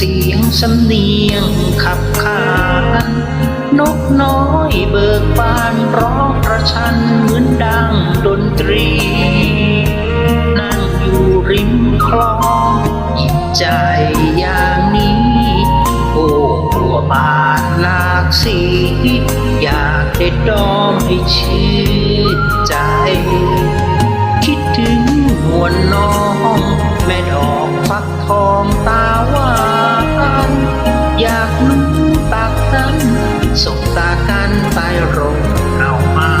เสียงสำเนียงขับขาน นกน้อยเบิกบานร้องประชันเหมือนดังดนตรี นั่งอยู่ริมคลองหยิบใจอย่างนี้ โอ้บัวบานหลากสี อยากได้ดอมให้ชื่นใจ คิดถึงนวลน้อง แม่ดอกฟักทองตา อยากนุ่งตากนั้นสบตากันใต้ร่มเอาไม้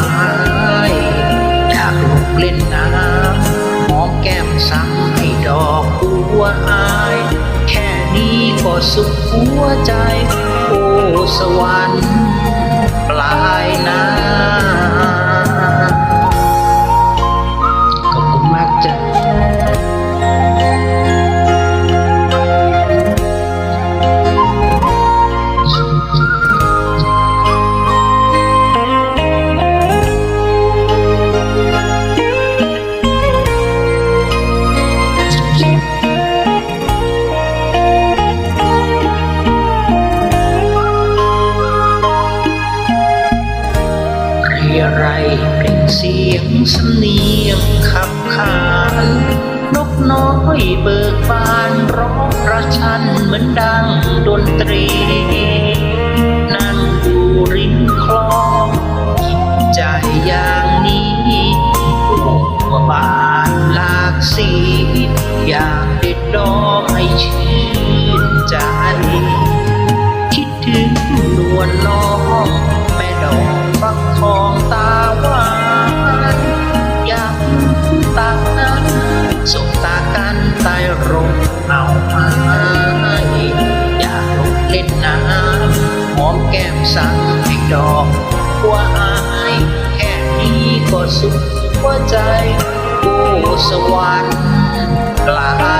อยากลุกเล่นน้ำหอมแก้มซ้ำให้ดอกบัวอาย แค่นี้ก็สุขหัวใจ โอ้สวรรค์ เปล่งเสียงสำเนียงขับขานนกน้อยเบิกบานร้องประชันเหมือนดังดนตรี นั่งอยู่ริมคลองคิดใจอย่างนี้โอ้บานหลากสีอยากเด็ดดอ อมแก้มสั่งให้ดอกว่าอายแค่นี้ก็สุขหัวใจกู้สวรรค์กลา